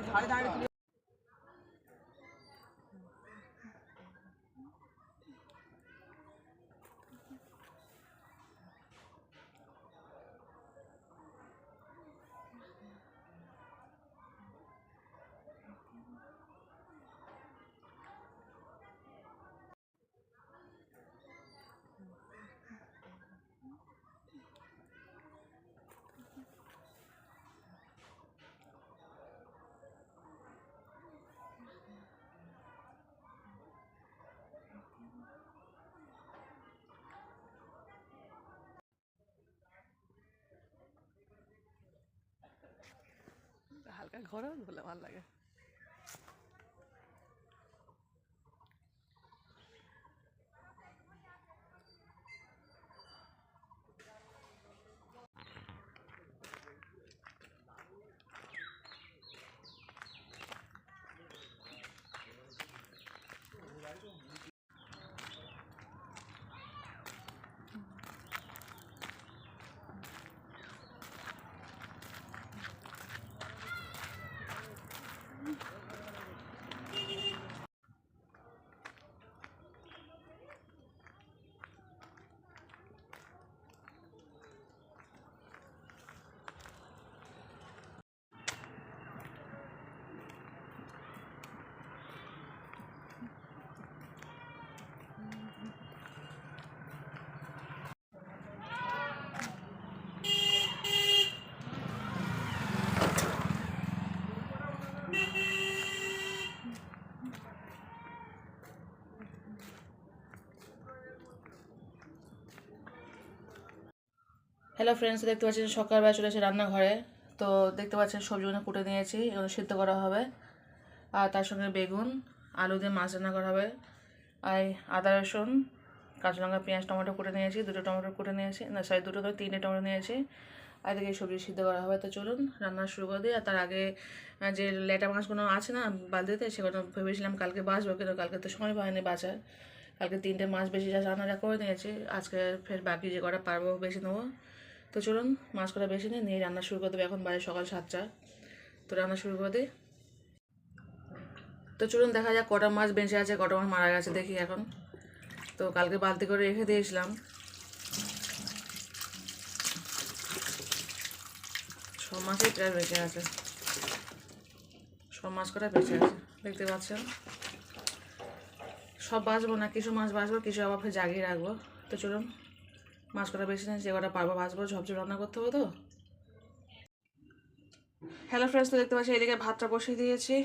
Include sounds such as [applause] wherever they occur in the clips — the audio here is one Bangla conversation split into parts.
धारे धारे গরম হলে ভালো লাগে। হ্যালো ফ্রেন্ডস দেখতে পাচ্ছেন সকালবেলা চলে এসে রান্নাঘরে। তো দেখতে পাচ্ছেন সবজিগুলো কুটে নিয়েছি, এগুলো সিদ্ধ করা হবে। আর তার সঙ্গে বেগুন, আলু দিয়ে মাছ রান্না করা হবে। আর আদা, রসুন, কাঁচা লঙ্কা, পেঁয়াজ, টমেটো কুটে নিয়েছি, দুটো টমেটো কুটে নিয়েছি, না সরি দুটো ধরে তিনটে টমেটো নিয়েছি। আর এদিকে সবজি সিদ্ধ করা হবে। তো চলুন, রান্না শুরু করে দিই। আর তার আগে যে লেটা মাছগুলো আছে না, বালতিতে, সেগুলো ভেবেছিলাম কালকে বাঁচবো, কিন্তু কালকে তো সময় পায়নি বাঁচার। কালকে তিনটে মাছ বেশি যা রান্নাটা করে নিয়েছি। আজকে ফের বাকি যে কটা পারব বেশি নেব। তো চলুন, মাছ কটা বেশি নিই, নিয়ে রান্না শুরু করে দেবো এখন বাজে সকাল সাতটা। তো রান্না শুরু করে দিই। তো চলুন, দেখা যাক কটা মাছ বেঁচে আছে, কটা মাছ মারা গেছে, দেখি এখন। তো কালকে বালতি করে রেখে দিয়েছিলাম। সব মাছই প্রায় বেঁচে আছে। সব মাছ কটা বেঁচে আছে, দেখতে পাচ্ছেন? সব বাঁচবো না, কিছু মাছ বাঁচবো, কিছু আবার জাগিয়ে রাখব। তো চলুন মাছ কটা বেশি নেই যে কটা পারব বাঁচবো ঝপঝপ রান্না করতে হবে তো? হ্যালো ফ্রেন্ডস তো দেখতে পাচ্ছি এদিকে ভাতটা বসিয়ে দিয়েছি।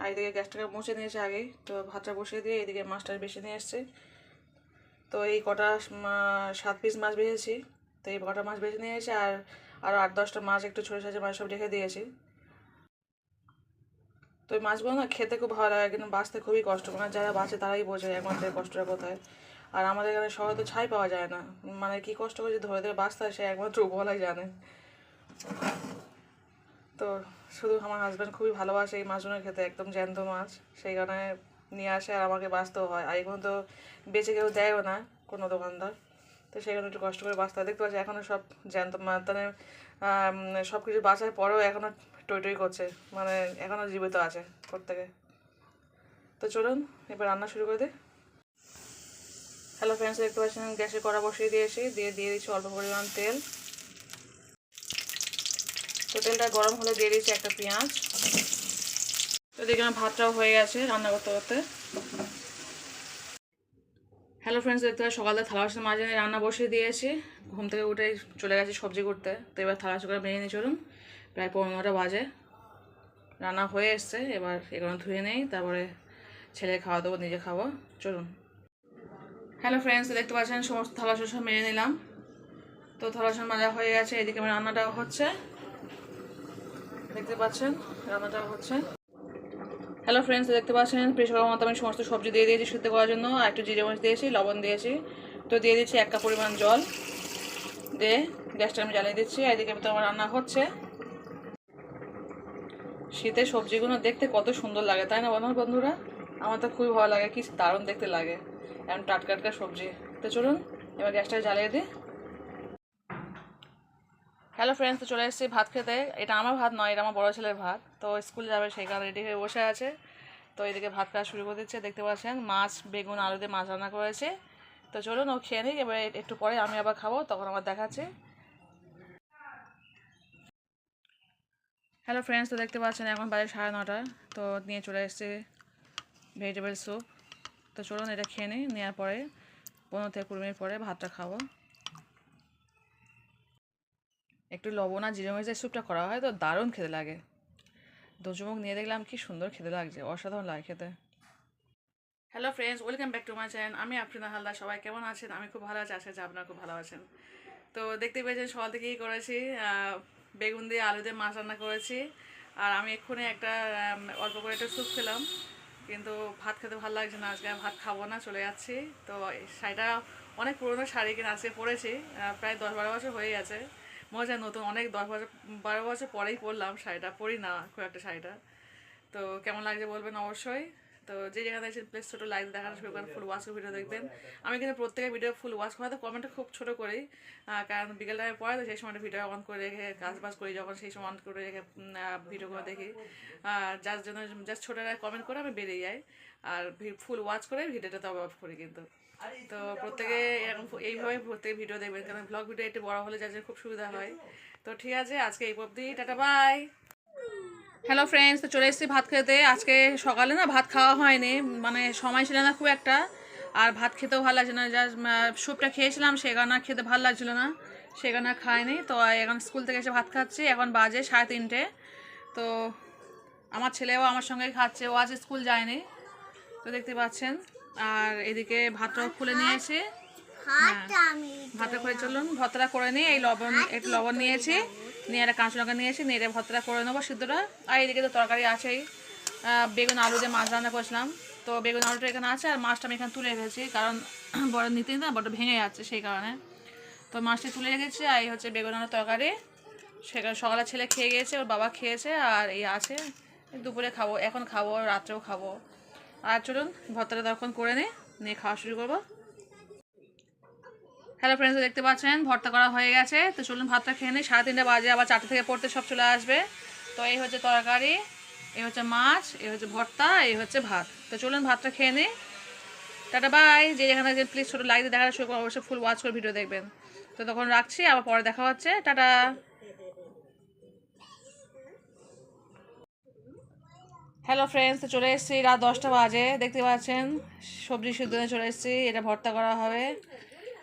আর এদিকে গ্যাসটাকে মুছে নিয়েছে আগেই। তো ভাতটা বসিয়ে দিয়ে এদিকে মাছটা বেশি নিয়ে এসছে। তো এই কটা সাত পিস মাছ ভেজেছি তো এই কটা মাছ বেছে নিয়ে এসে আর আরও আট দশটা মাছ, একটু ছোটো সাইজের মাছ সব রেখে দিয়েছি। তো এই মাছগুলো না খেতে খুব ভালো লাগে, কিন্তু বাঁচতে খুবই কষ্ট। মানে যারা বাঁচে তারাই বোঝে একমাত্র কষ্টটা কোথায়। আর আমাদের এখানে শহরে তো ছাই পাওয়া যায় না। মানে কি কষ্ট করে যে ধরে ধরে বাঁচতে হয় সে একমাত্র বলাই জানে। তো শুধু আমার হাজব্যান্ড খুবই ভালোবাসে এই মাছগুলো খেতে একদম জ্যান্ত মাছ। সেই কারণে নিয়ে আসে আর আমাকে বাঁচতেও হয়। আর এগুলো তো বেঁচে কেউ দেয়ও না কোনো দোকানদার। তো সেই কারণে একটু কষ্ট করে বাঁচতে হয়। দেখতে পাচ্ছি এখনও সব জ্যান্ত মানে সব কিছু বাঁচার পরেও এখনও টই টই করছে। মানে এখনও জীবিত আছে প্রত্যেকে। তো চলুন, এবার রান্না শুরু করে দিই। হ্যালো ফ্রেন্ডস দেখতে পাচ্ছেন গ্যাসে কড়া বসিয়ে দিয়েছি, দিয়ে দিয়ে দিচ্ছি অল্প পরিমাণ তেল। তো তেলটা গরম হলে দিয়ে দিচ্ছি একটা পেঁয়াজ। তো দেখি আমার ভাতটাও হয়ে গেছে রান্না করতে করতে। হ্যালো ফ্রেন্ডস দেখতে পাচ্ছি সকালে থালা বাসন মাঝে রান্না বসিয়ে দিয়েছি। ঘুম থেকে উঠে চলে গেছি সবজি করতে। তো এবার থালা করে মেরে নিয়ে চলুন। প্রায় পনেরোটা বাজে। রান্না হয়ে এসছে, এবার এগুলো ধুয়ে নেই, তারপরে ছেলে খাওয়া দেবো নিজে খাওয়া। চলুন। হ্যালো ফ্রেন্ডস দেখতে পাচ্ছেন, সমস্ত থালা সব মেরে নিলাম। তো থালা সব মাজা হয়ে গেছে, এদিকে আমার রান্নাটাও হচ্ছে। দেখতে পাচ্ছেন, রান্নাটাও হচ্ছে। হ্যালো ফ্রেন্ডস দেখতে পাচ্ছেন, প্রেশার মতো আমি সমস্ত সবজি দিয়ে দিয়েছি সিদ্ধ করার জন্য, আর একটু জিরে মরিচ দিয়েছি, লবণ দিয়েছি। তো দিয়ে দিচ্ছি এক কাপ পরিমাণ জল দিয়ে গ্যাসটা আমি জ্বালিয়ে দিচ্ছি এদিকে তো আমার রান্না হচ্ছে। শীতের সবজিগুলো দেখতে কত সুন্দর লাগে, তাই না বলুন বন্ধুরা? আমার তো খুবই ভালো লাগে, কি দারুণ দেখতে লাগে। এমন টাটকা টাটকা সবজি। তো চলুন, এবার গ্যাসটা জ্বালিয়ে দিই। হ্যালো ফ্রেন্ডস তো চলে এসেছি ভাত খেতে। এটা আমার ভাত নয়, এটা আমার বড় ছেলের ভাত। তো স্কুল যাবে, সেই কারণে রেডি হয়ে বসে আছে। তো এদিকে ভাত খাওয়া শুরু করে দিচ্ছে, দেখতে পাচ্ছেন, মাছ, বেগুন, আলু দিয়ে মাছ রান্না করেছে। তো চলুন, ও খেয়ে নিক, এবার একটু পরে আমি আবার খাব, তখন আমার দেখাচ্ছে। হ্যালো ফ্রেন্ডস তো দেখতে পাচ্ছেন, এখন বাজে সাড়ে নটা। তো নিয়ে চলে এসেছে ভেজিটেবল স্যুপ। তো চলুন এটা খেয়ে নিই নেওয়ার পরে, পনেরো থেকে কুড়ি মিনিট পরে ভাতটা খাব। একটু লবণ আর জিরে মরিচের স্যুপটা করা হয় তো দারুণ খেতে লাগে। দু চুমুক নিয়ে দেখলাম কি সুন্দর খেতে লাগছে, অসাধারণ লাগে খেতে। Hello friends welcome back to my channel আমি আফরিনা হালদার, সবাই কেমন আছেন? আমি খুব ভালো আছি, আশা করছি আপনারা খুব ভালো আছেন। তো দেখতে পেয়েছেন সকাল থেকেই করেছি বেগুন দিয়ে আলু দিয়ে মাছ রান্না করেছি। আর আমি এক্ষুনি একটা অল্প করে একটা স্যুপ খেলাম। কিন্তু ভাত খেতে ভালো লাগছে না, আজকে ভাত খাব না, চলে যাচ্ছি। তো শাড়িটা অনেক পুরনো শাড়ি কিনে আজকে পরেছি প্রায় দশ বারো বছর হয়ে গেছে। মজা নতুন, অনেক দশ বছর, বারো বছর পরেই পরলাম শাড়িটা, পরি না খুব একটা শাড়িটা। তো কেমন লাগছে বলবেন অবশ্যই। তো যে জায়গায় দেখছেন প্লেস ছোটো লাইক দেখানো শুরু করেন ফুল ওয়াশ ভিডিও দেখবেন। আমি কিন্তু প্রত্যেকের ভিডিও ফুল ওয়াশ করা তো কমেন্টটা খুব ছোটো করি। কারণ বিকেল টাইমে পরে তো সেই সময়টা ভিডিও অন করে রেখে কাজ বাজ করি যখন সেই সময় অন করে রেখে ভিডিওগুলো দেখি। আর যার জন্য জাস্ট ছোটোরা কমেন্ট করে আমি বেরিয়ে যাই। আর ফুল ওয়াচ করে ভিডিওটা তো অফ করি কিন্তু। তো প্রত্যেকে এরকম এইভাবে প্রত্যেকে ভিডিও দেখবেন কারণ ব্লগ ভিডিও একটু বড় হলে যার জন্য খুব সুবিধা হয়। তো ঠিক আছে আজকে এই অবধি টাটা বাই হ্যালো ফ্রেন্ডস তো চলে এসেছি ভাত খেতে। আজকে সকালে না ভাত খাওয়া হয়নি। মানে সময় ছিল না খুব একটা। আর ভাত খেতেও ভালো লাগছে না। যা স্যুপটা খেয়েছিলাম সেখানে খেতে ভালো লাগছিল না। সেখানে খাইনি তো এখন স্কুল থেকে এসে ভাত খাচ্ছি। এখন বাজে সাড়ে তিনটে। তো আমার ছেলেও আমার সঙ্গে খাচ্ছে। ও আজ স্কুল যায়নি। তো দেখতে পাচ্ছেন। আর এদিকে ভাতটাও খুলে নিয়েছি। হ্যাঁ। ভাতটা করে চলুন। ভর্তাটা করে নিই। এই লবণ একটু লবণ নিয়েছি। নিয়ে একটা কাঁচা লঙ্কা নিয়েছি নিয়ে এটা ভর্তাটা করে নেব সিদ্ধটা। আর এদিকে তো তরকারি আছেই। বেগুন আলু দিয়ে মাছ রান্না করেছিলাম। তো বেগুন আলুটা এখানে আছে আর মাছটা আমি এখানে তুলে রেখেছি। কারণ [clears throat] বড় নিতে না, বড় ভেঙে যাচ্ছে সেই কারণে। তো মাছটা তুলে রেখেছি আর এই হচ্ছে বেগুন আলুর তরকারি। সেখানে সকালে ছেলে খেয়ে গিয়েছে ওর বাবা খেয়েছে আর এই আছে। দুপুরে খাব, এখন খাব, রাত্রেও খাব। আর চলুন, ভর্তাটা তখন করে নিই নিয়ে খাওয়া শুরু করব। হ্যালো ফ্রেন্ডস দেখতে পাচ্ছেন, ভর্তা করা হয়ে গেছে। তো চলুন ভাতটা খেয়ে নিই। সাড়ে তিনটে বাজে, আবার চারটে থেকে পড়তে সব চলে আসবে। তো এই হচ্ছে তরকারি, এই হচ্ছে মাছ, এই হচ্ছে ভর্তা, এই হচ্ছে ভাত। তো চলুন ভাতটা খেয়ে নিই। Tata, bye. যে যেখানে যে প্লিজ ছোটো লাইক দিয়ে দেখা শুরু করুন অবশ্যই ফুল ওয়াচ করে ভিডিও দেখবেন। তো তখন রাখছি, আবার পরে দেখা হচ্ছে। টাটা। হ্যালো ফ্রেন্ডস চলে এসেছি। রাত দশটা বাজে। দেখতে পাচ্ছেন, সবজি সিদ্ধ চলে এসেছি। এটা ভর্তা করা হবে।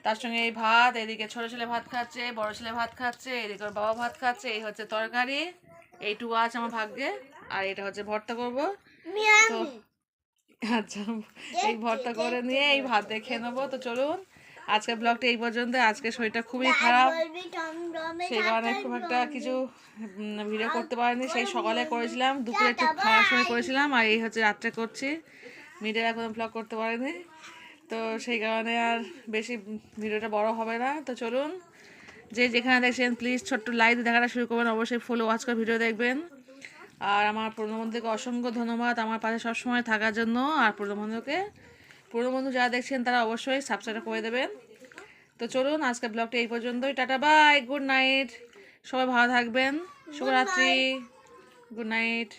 তার সঙ্গে এই ভাত এদিকে ছোটো ছেলে ভাত খাচ্ছে বড় ছেলে ভাত খাচ্ছে এদিকে ওর বাবা ভাত খাচ্ছে এই হচ্ছে তরকারি এইটুকু আছে আমার ভাগ্যে আর এটা হচ্ছে ভর্তা করব। তো আচ্ছা এই ভর্তা করে নিয়ে এই ভাত দিয়ে খেয়ে নেব তো চলুন আজকের ব্লগটা এই পর্যন্ত আজকে শরীরটা খুবই খারাপ। সেই কারণে খুব একটা কিছু ভিডিও করতে পারিনি সেই সকালে করেছিলাম দুপুরে একটু খাওয়ার সময় করেছিলাম আর এই হচ্ছে রাত্রে করছি। মিডিয়া এখন ব্লগ করতে পারিনি। তো সেই কারণে আর বেশি ভিডিওটা বড় হবে না। তো চলুন যে যেখানে দেখছেন প্লিজ ছোট্ট লাইক দেখাটা শুরু করবেন অবশ্যই ফুল ওয়াচ করে ভিডিও দেখবেন। আর আমার পুরনো বন্ধুকে অসংখ্য ধন্যবাদ আমার পাশে সবসময় থাকার জন্য। আর পুরনো বন্ধুকে পুরনো বন্ধু যারা দেখছেন তারা অবশ্যই সাবস্ক্রাইব করে দেবেন। তো চলুন আজকে ব্লগটা এই পর্যন্তই। টাটা বাই গুড নাইট সবাই ভালো থাকবেন। শুভরাত্রি। Good night.